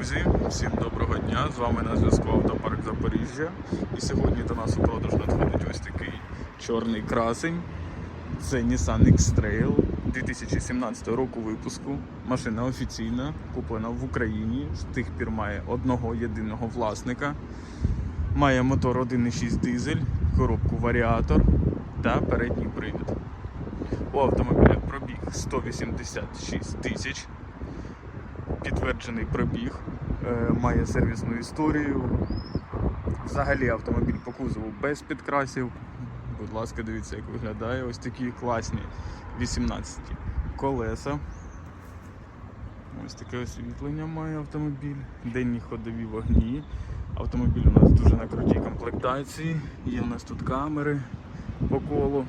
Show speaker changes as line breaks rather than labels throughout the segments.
Друзі, всім доброго дня! З вами на зв'язку Автопарк Запоріжжя. І сьогодні до нас у продаж надходить ось такий чорний красень. Це Nissan X-Trail 2017 року випуску. Машина офіційна, куплена в Україні. З тих пір має одного єдиного власника. Має мотор 1,6 дизель, коробку варіатор та передній привід. У автомобіля пробіг 186 тисяч підтверджений пробіг, е, має сервісну історію. Взагалі автомобіль по кузову без підкрасів. Будь ласка, дивіться, як виглядає. Ось такі класні 18 колеса. Ось таке освітлення має автомобіль. Денні ходові вогні. Автомобіль у нас дуже на крутій комплектації. Є у нас тут камери по колу.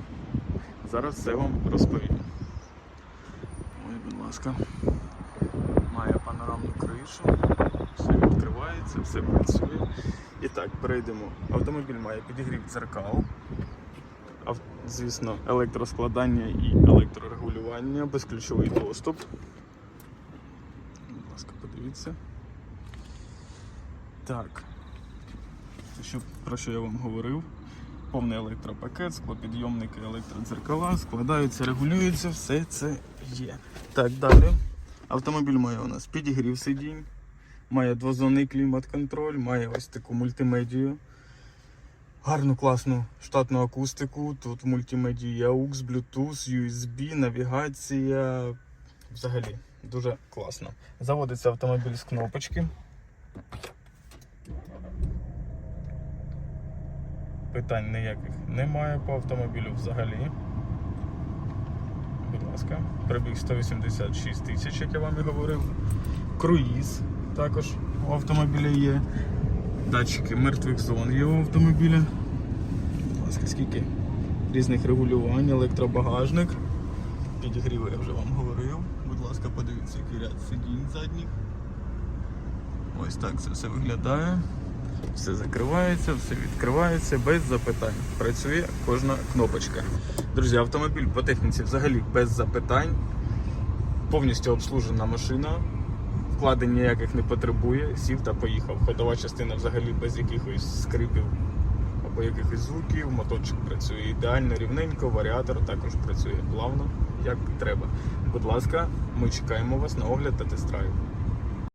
Зараз все вам розповім. Ось, будь ласка кришу, все відкривається, все працює. І так, перейдемо. Автомобіль має підігрів дзеркал, звісно, електроскладання і електрорегулювання, безключовий доступ. Будь ласка, подивіться. Так. Що, про що я вам говорив? Повний електропакет, склопідйомники, електродзеркала, складаються, регулюються, все це є. Так, далі. Автомобіль має у нас підігрів сидінь, має двозонний клімат-контроль, має ось таку мультимедію. Гарну класну штатну акустику. Тут мультимедії AUX, Bluetooth, USB, навігація. Взагалі дуже класно. Заводиться автомобіль з кнопочки. Питань ніяких немає по автомобілю взагалі. Будь ласка, пробіг 186 тисяч, як я вам і говорив. Круїз також у автомобіля є. Датчики мертвих зон є у автомобіля. Будь ласка, скільки різних регулювань, електробагажник. Підігріви я вже вам говорив. Будь ласка, подивіться, який ряд сидінь задніх. Ось так це все виглядає. Все закривається, все відкривається без запитань. Працює кожна кнопочка. Друзі, автомобіль по техніці взагалі без запитань. Повністю обслужена машина. Вкладень ніяких не потребує. Сів та поїхав. Ходова частина взагалі без якихось скрипів або якихось звуків. Моторчик працює ідеально, рівненько, варіатор також працює плавно, як треба. Будь ласка, ми чекаємо вас на огляд та тест-драйв.